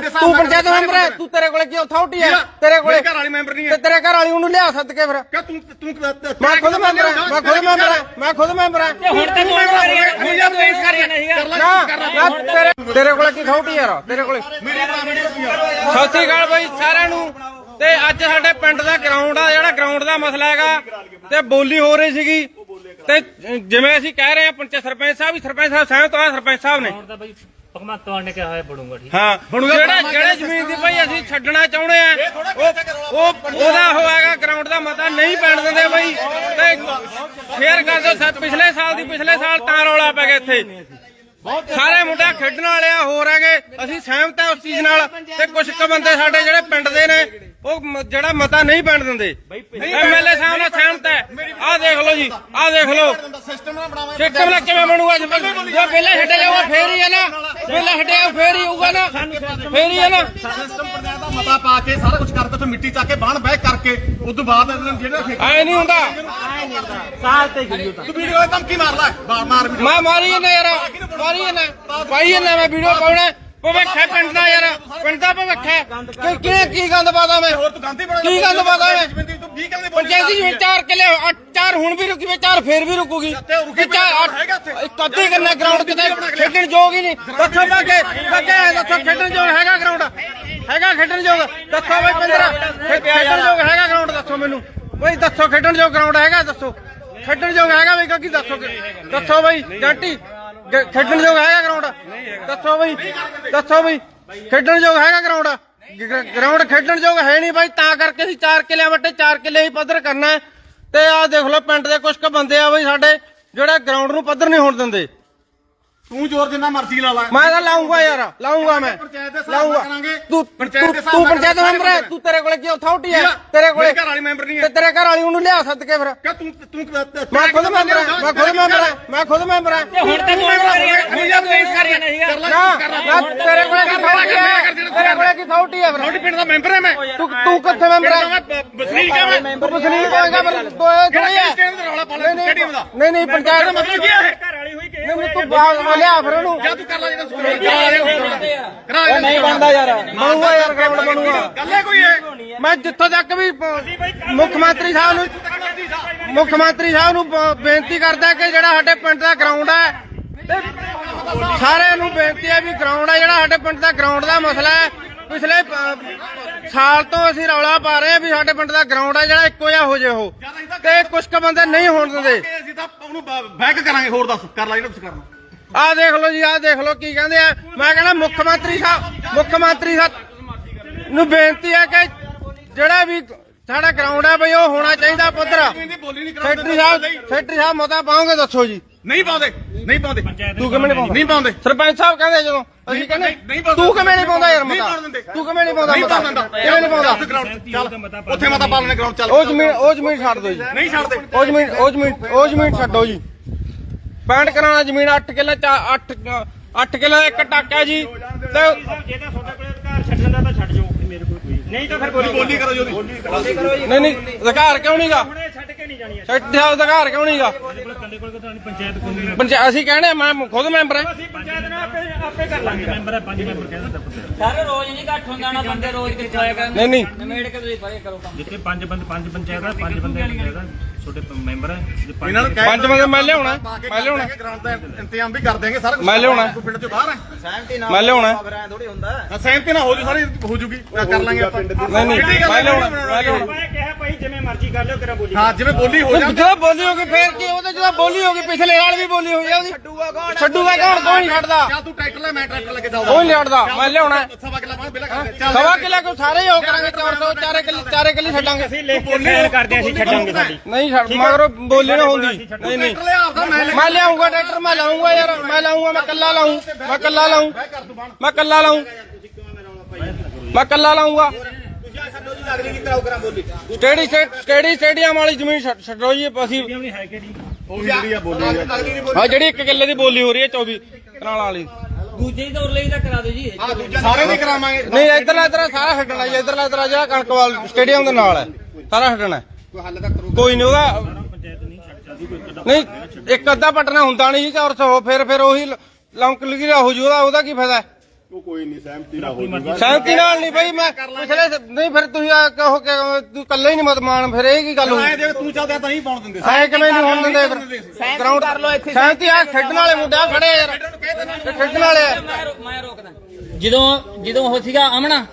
ਤੂੰ ਪੰਚਾਇਤ ਮੈਂਬਰ ਹੈ ਤੂੰ ਤੇਰੇ ਕੋਲੇ ਕੀ ਅਥਾਰਟੀ ਹੈ? ਤੇਰੇ ਕੋਲੇ ਘਰ ਵਾਲੀ ਮੈਂਬਰ ਨਹੀਂ ਤੇ ਤੇਰੇ ਘਰ ਵਾਲੀ ਉਹਨੂੰ ਲਿਆ ਸੱਦ ਕੇ ਫਿਰ। ਕਿ ਤੂੰ ਤੂੰ ਮੈਂ ਖੁਦ ਮੈਂਬਰ ਹਾਂ ਮੈਂ ਖੁਦ ਮੈਂਬਰ ਹਾਂ ਮੈਂ ਖੁਦ ਮੈਂਬਰ ਹਾਂ। ਹੁਣ ਤਾਂ ਤੂੰ ਕਰ ਰਿਹਾ ਹੁਣ ਤੂੰ ਇਸ ਕਰ ਰਿਹਾ ਨਹੀਂ ਨਾ ਨਾ ਤੇਰੇ ਤੇਰੇ ਕੋਲੇ ਕੀ ਅਥਾਰਟੀ ਯਾਰ? ਤੇਰੇ ਕੋਲੇ ਸਤਿ ਸ੍ਰੀ ਅਕਾਲ ਬਾਈ ਸਾਰਿਆਂ ਨੂੰ। ਤੇ ਅੱਜ ਸਾਡੇ ਪਿੰਡ ਦਾ ਗਰਾਊਂਡ ਆ ਜਿਹੜਾ ਗਰਾਊਂਡ ਦਾ ਮਸਲਾ ਹੈਗਾ ਤੇ ਬੋਲੀ ਹੋ ਰਹੀ ਸੀਗੀ। ਤੇ ਜਿਵੇਂ ਅਸੀਂ ਕਹਿ ਰਹੇ ਆ ਪੰਚ ਸਰਪੰਚ ਸਾਹਿਬ ਵੀ ਸਰਪੰਚ ਸਾਹਿਬ ਸਹਿਮਤ ਹੋਇਆ ਸਰਪੰਚ ਸਾਹਿਬ ਨੇ। ਹੁਣ ਤਾਂ ਬਈ ਭਗਵੰਤ ਮਾਨ ਨੇ ਕਿਹਾ ਹੋਇਆ ਬੜੂੰਗਾ ਠੀਕ ਹਾਂ? ਜਿਹੜਾ ਜਿਹੜੇ ਜ਼ਮੀਨ ਦੀ ਭਾਈ ਅਸੀਂ ਛੱਡਣਾ ਚਾਹੁੰਦੇ ਆ ਉਹ ਉਹ ਉਹਦਾ ਹੋਏਗਾ ਗਰਾਊਂਡ ਦਾ ਮਤਾ ਨਹੀਂ ਪੈਣ ਦਿੰਦੇ ਬਾਈ ਤੇ ਫੇਰ ਕਰ ਸਾ- ਪਿਛਲੇ ਸਾਲ ਦੀ ਪਿਛਲੇ ਸਾਲ ਤਾਂ ਰੌਲਾ ਪੈ ਗਿਆ ਇੱਥੇ। ਸਾਰੇ ਮੁੰਡੇ ਖੇਡਣ ਵਾਲੇ ਆ ਹੋਰ ਹੈਗੇ। ਅਸੀਂ ਸਹਿਮਤ ਆ ਉਸ ਚੀਜ਼ ਨਾਲ ਤੇ ਕੁਝ ਕੁ ਬੰਦੇ ਸਾਡੇ ਜਿਹੜੇ ਪਿੰਡ ਦੇ ਨੇ ਉਹ ਮ- ਜਿਹੜਾ ਮਤਾ ਨਹੀਂ ਪੈਣ ਦਿੰਦੇ। ਐਮਐਲਏ ਸਾਹਿਬ ਨਾਲ ਸਹਿਮਤ ਹੈ। ਆਹ ਦੇਖ ਲਓ ਜੀ ਆਹ ਦੇਖ ਲਓ। ਸਿਸਟਮ ਨਾ ਬਣਾਵਾਂ ਸਿਸਟਮ ਨਾਲ ਕਿਵੇਂ ਬਣੂਗਾ ਜੇ ਪਹਿਲਾਂ ਛੱਡਿਆ ਜਾਊਗਾ ਫੇਰ ਹੀ ਹੈ ਨਾ। ਪਹਿਲਾਂ ਛੱਡਿਆ ਫੇਰ ਹੀ ਹੋਊਗਾ ਨਾ। ਫੇਰ ਹੀ ਹੈ ਨਾ। ਸਿਸਟਮ ਪੰਚਾਇਤ ਦਾ ਮਤਾ ਪਾ ਕੇ ਸਾਰਾ ਕੁਝ ਕਰਕੇ ਤੇ ਮਿੱਟੀ ਚੱਕ ਕੇ ਬਾਹਣ ਬਹਿ ਕਰਕੇ ਤੋਂ ਬਾਅਦ ਇਹਨਾਂ ਨੂੰ ਜਿਹੜਾ ਠੇਕਾ ਐ ਨਹੀਂ ਹੁੰਦਾ। ਸਾਲ ਤੇ ਗਈ ਤੂੰ। ਵੀਡੀਓ ਤੇ ਧਮਕੀ ਮਾਰ ਲੈ ਮਾਰ ਮਾਰ ਵੀਡੀਓ ਮੈਂ ਮਾਰੀ ਜਾਂਦਾ ਯਾਰ। ਜਾਂਦਾ ਪਾਈ ਜਾਂਦਾ ਮੈਂ ਵੀਡੀਓ ਪਾਉਣਾ ਭਵਿੱਖ ਹੈ ਪਿੰਡ ਦਾ ਯਾਰ ਪਿੰਡ ਦਾ ਭਵਿੱਖ ਹੈ ਕਿ ਕੀ ਕੀ ਗੰਦ ਪਾਦਾ ਮੈਂ? ਹੋਰ ਤੂੰ ਗਾਂਧੀ ਬਣਾ ਕੀ ਗੰਦ ਪਾਦਾ ਮੈਂ? ਤੂੰ 20 ਕਿੱਲੇ ਪੰਚਾਇਤੀ ਜਿਵੇਂ ਚਾਰ ਕਿਲੇ ਚਾਰ ਹੁਣ ਵੀ ਰੁਕੀ ਵੇ ਚਾਰ ਫੇਰ ਵੀ ਰੁਕੂਗੀ। ਕਿ ਚਾਰ ਇੱਕ ਅੱਧੀ ਕਰਨਾ ਗਰਾਊਂਡ ਕਿਤੇ ਖੇਡਣ ਯੋਗ ਹੀ ਨਹੀਂ। ਦੱਸੋ ਮੈਂ ਕਿ ਬੱਕੇ ਦੱਸੋ ਖੇਡਣ ਯੋਗ ਹੈਗਾ ਗਰਾਊਂਡ ਹੈਗਾ ਖੇਡਣ ਯੋਗ? ਦੱਸੋ ਬਈ 15 ਖੇਡਣ ਯੋਗ ਹੈਗਾ ਗਰਾਊਂਡ ਦੱਸੋ ਮੈਨੂੰ। ਬਈ ਦੱਸੋ ਖੇਡਣ ਯੋਗ ਗਰਾਊਂਡ ਹੈਗਾ ਦੱਸੋ। ਖੇਡਣ ਯੋਗ ਹੈਗਾ ਬਈ ਕੀ ਦੱਸੋ ਦੱਸੋ ਬਈ ਜੰਟੀ। ਗ- ਖੇਡਣ ਯੋਗ ਹੈਗਾ ਗਰਾਊਂਡ ਦੱਸੋ ਬਈ ਦੱਸੋ ਬਈ, ਖੇਡਣ ਯੋਗ ਹੈਗਾ ਗਰਾਊਂਡ ਗਰਾਊਂਡ ਖੇਡਣ ਯੋਗ ਹੈ ਨਹੀਂ ਬਾਈ, ਤਾਂ ਕਰਕੇ ਅਸੀਂ 4 ਕਿੱਲੇ ਵੱਟੇ 4 ਕਿੱਲੇ ਹੀ ਪੱਧਰ ਕਰਨਾ ਹੈ। ਤੇ ਆਹ ਦੇਖ ਲਓ, ਪਿੰਡ ਦੇ ਕੁਝ ਕੁ ਬੰਦੇ ਆ ਬਈ ਸਾਡੇ, ਜਿਹੜੇ ਗਰਾਊਂਡ ਨੂੰ ਪੱਧਰ ਨਹੀਂ ਹੋਣ ਦਿੰਦੇ। ਤੂੰ ਜ਼ੋਰ ਜਿੰਨਾ ਮਰਜ਼ੀ ਲਾ ਲੈ। ਮੈਂ ਤਾਂ ਲਾਉਂਗਾ ਯਾਰ ਲਾਉਂਗਾ ਮੈਂ। ਪੰਚਾਇਤ ਦੇ ਹਿਸਾਬ ਲਾਉਂਗਾ ਨਾਲ ਕਰਾਂਗੇ। ਤੂੰ ਪੰਚਾਇਤ ਦੇ ਤੂੰ- ਪੰਚਾਇਤ ਮੈਂਬਰ ਹੈ। ਤੂੰ ਤੇਰੇ ਕੋਲੇ ਕੀ ਅਥਾਰਟੀ ਹੈ? ਤੇਰੇ ਕੋਲੇ ਘਰ ਵਾਲੀ ਮੈਂਬਰ ਨਹੀਂ ਤੇ ਹੈ ਤੇਰੇ ਘਰ ਵਾਲੀ ਉਹਨੂੰ ਲਿਆ ਸੱਦ ਕੇ ਫਿਰ। ਕਿ ਤੂੰ ਤੂੰ ਮੈਂ ਖੁਦ ਮੈਂਬਰ ਹਾਂ ਮੈਂ ਖੁਦ ਮੈਂਬਰ ਹਾਂ ਮੈਂ ਖੁਦ ਮੈਂਬਰ ਹਾਂ। ਹੁਣ ਤਾਂ ਕਰ ਰਿਹਾ ਹੁਣ ਤਾਂ ਤੂੰ ਇਸ ਕਰ ਰਿਹਾ ਨਹੀਂ ਨਾ ਨਾ ਤੇਰੇ ਕੋਲੇ ਕੀ ਅਥਾਰਟੀ ਹੈ? ਤੇਰੇ ਕੋਲੇ ਕੀ ਅਥਾਰਟੀ ਹੈ ਫਿਰ? ਤੁਹਾਡੇ ਪਿੰਡ ਦਾ ਮੈਂਬਰ ਹੈ ਮੈਂ। ਤੂੰ ਤੂੰ ਕਿੱਥੇ ਮੈਂਬਰ ਹੈ? ਬਸਨੀਕ ਹੈ ਮੈਂ ਤੂੰ ਬਸਨੀਕ ਹੋਏਗਾ ਪਰ ਦੋਏ ਥੋੜੀ ਹੈ ਲੈ ਨਹੀਂ ਨਹੀਂ ਨਹੀਂ ਪੰਚਾਇਤ ਦਾ ਮਤਲਬ ਕੀ ਹੈ ਘਰ ਵਾਲੀ ਹੋਈ ਨਹੀਂ ਤੂੰ ਬਾਹਰ ਲਿਆ ਫਿਰ ਉਹਨੂੰ। ਜਾਂ ਤੂੰ ਕਰ ਲੈ ਜਿਹੜਾ ਸਕੂਲ ਕਰਾ ਨਹੀਂ ਬਣਦਾ ਯਾਰ। ਬਣੂਗਾ ਯਾਰ ਗਰਾਊਂਡ ਬਣੂਗਾ। ਗੱਲ ਕੋਈ ਹੈ ਮੈਂ ਜਿੱਥੋਂ ਤੱਕ ਵੀ ਮੁੱਖ ਮੰਤਰੀ ਸਾਹਿਬ ਨੂੰ ਮੁੱਖ ਮੰਤਰੀ ਸਾਹਿਬ ਨੂੰ ਬੇਨਤੀ ਕਰਦਾ ਕਿ ਜਿਹੜਾ ਸਾਡੇ ਪਿੰਡ ਦਾ ਗਰਾਊਂਡ ਹੈ ਸਾਰਿਆਂ ਨੂੰ ਬੇਨਤੀ ਹੈ ਵੀ ਗਰਾਊਂਡ ਹੈ ਜਿਹੜਾ ਸਾਡੇ ਪਿੰਡ ਦਾ ਗਰਾਊਂਡ ਦਾ ਮਸਲਾ ਹੈ। ਪਿਛਲੇ ਸਾਲ ਤੋਂ ਅਸੀਂ ਰੌਲਾ ਪਾ ਰਹੇ ਹਾਂ ਵੀ ਸਾਡੇ ਪਿੰਡ ਦਾ ਗਰਾਊਂਡ ਹੈ ਜਿਹੜਾ ਇੱਕੋ ਜਿਹਾ ਹੋ ਜੇ ਉਹ। ਤੇ ਕੁਝ ਕੁ ਬੰਦੇ ਨਹੀਂ ਹੋਣ ਦਿੰਦੇ। ਤਾਂ ਉਹਨੂੰ ਬੈਕ ਕਰਾਂਗੇ ਹੋਰ ਦੱਸ ਕਰ ਲੈ ਜਿਹੜਾ ਤੁਸੀਂ ਕਰਨਾ। ਆਹ ਦੇਖ ਲਓ ਜੀ ਆਹ ਦੇਖ ਲਓ ਕੀ ਕਹਿੰਦੇ ਆ। ਮੈਂ ਕਹਿੰਦਾ ਮੁੱਖ ਮੰਤਰੀ ਸਾਹਿਬ ਮੁੱਖ ਮੰਤਰੀ ਸਾਹਿਬ ਨੂੰ ਬੇਨਤੀ ਹੈ ਕਿ ਜਿਹੜਾ ਵੀ ਸਾਡਾ ਗਰਾਊਂਡ ਹੈ ਬਈ ਉਹ ਹੋਣਾ ਚਾਹੀਦਾ ਪੁੱਤਰ। ਸੈਕਟਰੀ ਸਾਹਿਬ ਸੈਕਟਰੀ ਸਾਹਿਬ ਮਤਾ ਪਾਉਂਗੇ ਦੱਸੋ ਜੀ। ਨਹੀਂ ਪਾਉਂਦੇ ਨਹੀਂ ਪਾਉਂਦੇ। ਤੂੰ ਕਿਵੇਂ ਨਹੀਂ ਪਾਉਂਦਾ? ਨਹੀਂ ਪਾਉਂਦੇ। ਸਰਪੰਚ ਸਾਹਿਬ ਕਹਿੰਦੇ ਜਦੋਂ ਅਸੀਂ ਨਹੀਂ ਕਹਿੰਦੇ ਪਾਉਂਦੇ। ਤੂੰ ਕਿਵੇਂ ਨਹੀਂ ਪਾਉਂਦਾ ਯਾਰ ਮਤਾ। ਤੂੰ ਕਿਵੇਂ ਨਹੀਂ ਪਾਉਂਦਾ ਨਹੀਂ ਮਤਾ? ਪਾਉਂਦਾ ਕਿਵੇਂ ਨਹੀਂ ਪਾਉਂਦਾ? ਚੱਲ। ਉੱਥੇ ਮਤਾ ਪਾ ਲੈਣੇ ਗਰਾਊਂਡ ਚੱਲ। ਉਹ ਜ਼ਮੀਨ ਉਹ ਜ਼ਮੀਨ ਛੱਡ ਦਿਓ ਜੀ। ਨਹੀਂ ਛੱਡਦੇ। ਉਹ ਜ਼ਮੀਨ ਉਹ ਜ਼ਮੀਨ ਉਹ ਜ਼ਮੀਨ ਛੱਡੋ ਜੀ। ਪੈਂਟ ਕਰਾਣਾ ਜ਼ਮੀਨ 8 ਕਿੱਲੇ 8 8 ਕਿੱਲੇ ਦਾ ਇੱਕ ਟਾਕਾ ਜੀ। ਤੇ ਜੇ ਤਾਂ ਤੁਹਾਡੇ ਕੋਲ ਅਧਿਕਾਰ ਛੱਡਣ ਦਾ ਤਾਂ ਛੱਡ ਜਾਓ। ਮੇਰੇ ਕੋਲ ਕੋਈ ਨਹੀਂ ਤਾਂ ਫਿਰ ਬੋਲੀ ਬੋਲੀ ਕਰੋ ਜੀ ਉਹਦੀ। ਨਹੀਂ ਨਹੀਂ ਅਧਿਕਾਰ ਕਿਉਂ ਨਹੀਂਗਾ ਸੈਕਟਰੀ ਸਾਹਿਬ ਦਾ ਅਧਿਕਾਰ ਕਿਉਂ ਨਹੀਂਗਾ ਕੋਲ ਤਾਂ ਪੰਚਾਇਤ ਕੋਈ ਨਹੀਂ ਪੰਚਾਇਤ ਅਸੀਂ ਕਹਿੰਦੇ ਆ, ਮੈਂ ਖੁਦ ਮੈਂਬਰ ਹਾਂ ਅਸੀਂ ਪੰਚਾਇਤ ਨਾਲ ਆਪੇ ਆਪੇ ਕਰ ਲਾਂਗੇ ਮੈਂਬਰ ਹੈ ਪੰਜ ਮੈਂਬਰ ਕਹਿੰਦਾ ਪੁੱਤ ਸਾਰੇ ਰੋਜ਼ ਨਹੀਂ ਘੱਟ ਹੁੰਦਾ ਨਾ ਬੰਦੇ ਰੋਜ਼ ਕਿੱਥੇ ਆਇਆ ਕਰਨ। ਨਹੀਂ ਨਹੀਂ। ਨਵੇੜ ਕੇ ਤੁਸੀਂ ਪਰੇ ਕਰੋ। ਕੰਮ ਜਿੱਥੇ ਪੰਜ ਬੰਦ ਪੰਜ ਪੰਚਾਇਤ ਹੈ ਪੰਜ ਬੰਦੇ ਪੰਚਾਇਤ ਹੈ ਛੋਟੇ ਮੈਂਬਰ ਹੈ ਜੇ ਪੰਜ ਇਹਨਾਂ ਨੂੰ ਕਹਿ ਪੰਜ ਬੰਦੇ ਮੈਂ ਲਿਆਉਣਾ ਮੈਂ ਲਿਆਉਣਾ। ਗਰਾਊਂਡ ਦਾ ਇੰਤਜ਼ਾਮ ਵੀ ਕਰ ਦੇਂਗੇ ਸਾਰਾ ਕੁਛ ਮੈਂ ਲਿਆਉਣਾ। ਤੂੰ ਪਿੰਡ ਚੋਂ ਬਾਹਰ ਹੈ ਮੈਂ ਲਿਆਉਣਾ। ਹਾਂ, ਸਹਿਮਤੀ ਨਾਲ ਹੋ ਜੂ ਸਾਰੀ ਹੋ ਜੂਗੀ ਕਰ ਲਾਂਗੇ ਆਪਾਂ। ਨਹੀਂ ਨਹੀਂ ਮੈਂ ਲਿਆਉਣਾ ਮੈਂ ਲਿਆਉਣਾ। ਮੈਂ ਕਿਹਾ ਭਾਈ ਜਿਵੇਂ ਮਰਜ਼ੀ ਕਰ ਲਿਓ ਕਿਰਾ ਬੋਲੀ ਹਾਂ ਜਿਵੇਂ ਬੋਲੀ ਹੋ ਜਾਂਦੀ। ਜਦੋਂ ਬੋਲੀ ਹੋ ਗਈ ਫੇਰ ਕੀ ਉਹਦੇ ਜਦੋਂ ਬੋਲੀ ਹੋ ਗਈ ਪਿਛਲੇ ਸਾਲ ਵੀ ਬੋਲੀ ਹੋਈ ਆ ਉਹਦੀ। ਛੱਡੂਗਾ ਕੌਣ? ਛੱਡੂਗਾ ਕੌਣ ਕੋਈ ਨਹੀਂ ਛੱਡਦਾ? ਚੱਲ ਤੂੰ ਟਰੈਕਟਰ ਲੈ ਮੈਂ ਟਰੈਕਟਰ ਲੈ ਕੇ ਕੋਈ ਜਾਊਂਗਾ ਨਹੀਂ ਛੱਡਦਾ ਮੈਂ ਲਿਆਉਣਾ। ਸਵਾ ਕਿਲਾ ਬਾਅਦ ਬਿਲਾ ਕਰ ਚੱਲ। ਸਵਾ ਕਿਲਾ ਕੋ ਸਾਰੇ ਹੀ ਹੋ ਕਰਾਂਗੇ 400 ਚਾਰੇ ਕਿੱਲੇ ਚਾਰੇ ਕਿੱਲੇ ਛੱਡਾਂਗੇ। ਅਸੀਂ ਲਿਖ ਕੇ ਸਾਈਨ ਕਰਦੇ ਅਸੀਂ ਛੱਡਾਂਗੇ ਸਾਡੀ। ਨਹੀਂ ਛੱਡ ਮਗਰੋਂ ਬੋਲੀ ਨਾ ਹੁੰਦੀ ਨਹੀਂ ਨਹੀਂ। ਟਰੈਕਟਰ ਲੈ ਆਪਦਾ ਮੈਂ ਲੈ ਮੈਂ ਲਿਆਉਂਗਾ ਟਰੈਕਟਰ ਮੈਂ ਲਾਉਂਗਾ ਯਾਰ ਮੈਂ ਲਾਉਂਗਾ ਮੈਂ ਕੱਲਾ ਲਾਉਂ ਮੈਂ ਕੱਲਾ ਲਾਉਂ ਮੈਂ ਕੱਲਾ ਲਾਉਂ ਮੈਂ ਕੱਲਾ ਲਾਉਂਗਾ ਸਟੇਡੀ ਸਟੇਡੀ ਸਟੇਡੀਅਮ ਵਾਲੀ ਜ਼ਮੀਨ ਛੱਡ- ਛੱਡੋ ਜੀ ਅਸੀਂ ਉਹ ਜਿਹੜੀ ਆ ਬੋਲੀ ਹਾਂ ਜਿਹੜੀ ਇੱਕ ਕਿੱਲੇ ਦੀ ਬੋਲੀ ਹੋ ਰਹੀ ਹੈ 24 ਕਨਾਲ ਵਾਲੀ। ਦੂਜੇ ਦੌਰ ਲਈ ਤਾਂ ਕਰਾ ਦਿਓ ਜੀ। ਸਾਰੇ ਦੀ ਕਰਾਵਾਂਗੇ। ਨਹੀਂ ਇਧਰਲਾ ਇਧਰ ਸਾਰਾ ਛੱਡਣਾ ਜੀ ਇਧਰਲਾ ਇਧਰ ਜਿਹੜਾ ਕਣਕਵਾਲ ਸਟੇਡੀਅਮ ਦੇ ਨਾਲ ਹੈ ਸਾਰਾ ਛੱਡਣਾ ਕੋਈ ਨਹੀਂ ਉਹਦਾ ਨਹੀਂ ਛੱਡ ਸਕਦੀ ਕੋਈ ਇੱਕ ਨਹੀਂ ਇੱਕ ਅੱਧਾ ਪਟਨਾ ਹੁੰਦਾ ਨਹੀਂ ਜੀ 400 ਫਿਰ ਫਿਰ ਉਹੀ ਲੌਂਕ ਲਗੀ ਹੋ ਜੂ ਉਹਦਾ ਉਹਦਾ ਕੀ ਫਾਇਦਾ ਉਹ ਕੋਈ ਨਹੀਂ ਸਹਿਮਤੀ ਨਾਲ ਹੋ ਜਾਊਗਾ ਸ਼ਾਂਤੀ ਨਾਲ ਨਹੀਂ ਬਈ ਮੈਂ ਪਿਛਲੇ ਨਹੀਂ ਫਿਰ ਤੁਸੀਂ ਆ ਕਹੋ ਕਿ ਤੂੰ ਇਕੱਲੇ ਹੀ ਨਹੀਂ ਮਤ ਮਾਨ ਫਿਰ ਇਹ ਕੀ ਗੱਲ ਹੋਈ ਐ ਜੇ ਤੂੰ ਚੱਲਦਾ ਤਾਂ ਨਹੀਂ ਪਾਉਣ ਦਿੰਦੇ ਐ ਕਿਵੇਂ ਨਹੀਂ ਹੋਣ ਦਿੰਦੇ ਫਿਰ? ਗਰਾਊਂਡ ਕਰ ਲੋ ਇੱਥੇ ਸ਼ਾਂਤੀ ਆ ਖੇਡਣ ਵਾਲੇ ਮੁੰਡੇ ਆ ਖੜੇ ਆ ਯਾਰ। ਖੇਡਣ ਵਾਲੇ ਆ। ਮੈਂ ਰੋਕਦਾ। ਜਦੋਂ ਜਦੋਂ ਉਹ ਸੀਗਾ ਅਮਨਾ